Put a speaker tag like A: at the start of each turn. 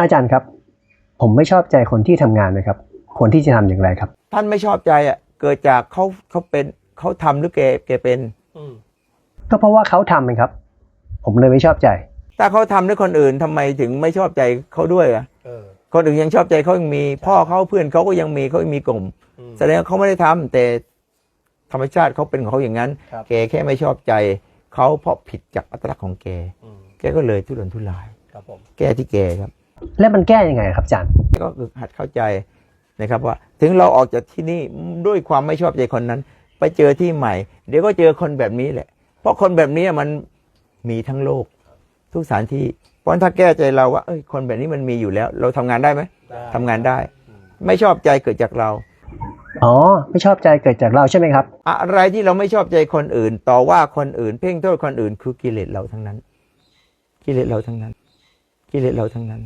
A: อาจารย์ครับ ผมไม่ชอบใจคนที่ทำงานนะครับควรที่จะทำอย่างไรครับ
B: ท่านไม่ชอบใจอะ เกิดจากเขาเขาเป็นเขาทำหรือแกแกเป็น
C: อืม
A: ก็เพราะว่าเขาทำเองครับ ผมเลยไม่ชอบใจ
B: ถ้าเขาทำด้วยคนอื่นทำไมถึงไม่ชอบใจเขาด้วยอะ
C: เออ
B: คนอื่นยังชอบใจเขายังมี พ่อเขาเพื่อนเขาก็ยังมีเขายังมีกลุ่ม
C: อืม
B: แสดงว่าเขาไม่ได้ทำแต่ธรรมชาติเขาเป็นของเขาอย่างนั้น
C: ครับ
B: แกแค่ไม่ชอบใจเขาเพราะผิดจากอัตลักษณ์ของแก
C: อืม
B: แกก็เลยทุรนทุราย
C: ครับผม
B: แก้ที่แกครับ
A: แล้วมันแก้ยังไงครับอาจารย์
B: ก็คือหัดเข้าใจนะครับว่า ถึงเราออกจากที่นี่ด้วยความไม่ชอบใจคนนั้น ไปเจอที่ใหม่ เดี๋ยวก็เจอคนแบบนี้แหละ เพราะคนแบบนี้มันมีทั้งโลก ทุกสถานที่เพราะถ้าแก้ใจเราว่าเอ้ยคนแบบนี้มันมีอยู่แล้ว เราทำงานได้ไหม
C: ได้
B: ทำงานได้
C: อืม
B: ไม่ชอบใจเกิดจากเรา
A: อ๋อ ไม่ชอบใจเกิดจากเราใช่ไหมครับ
B: อะไรที่เราไม่ชอบใจคนอื่น ต่อว่าคนอื่น เพ่งโทษคนอื่น คือกิเลสเราทั้งนั้น กิเลสเราทั้งนั้น กิเลสเราทั้งนั้น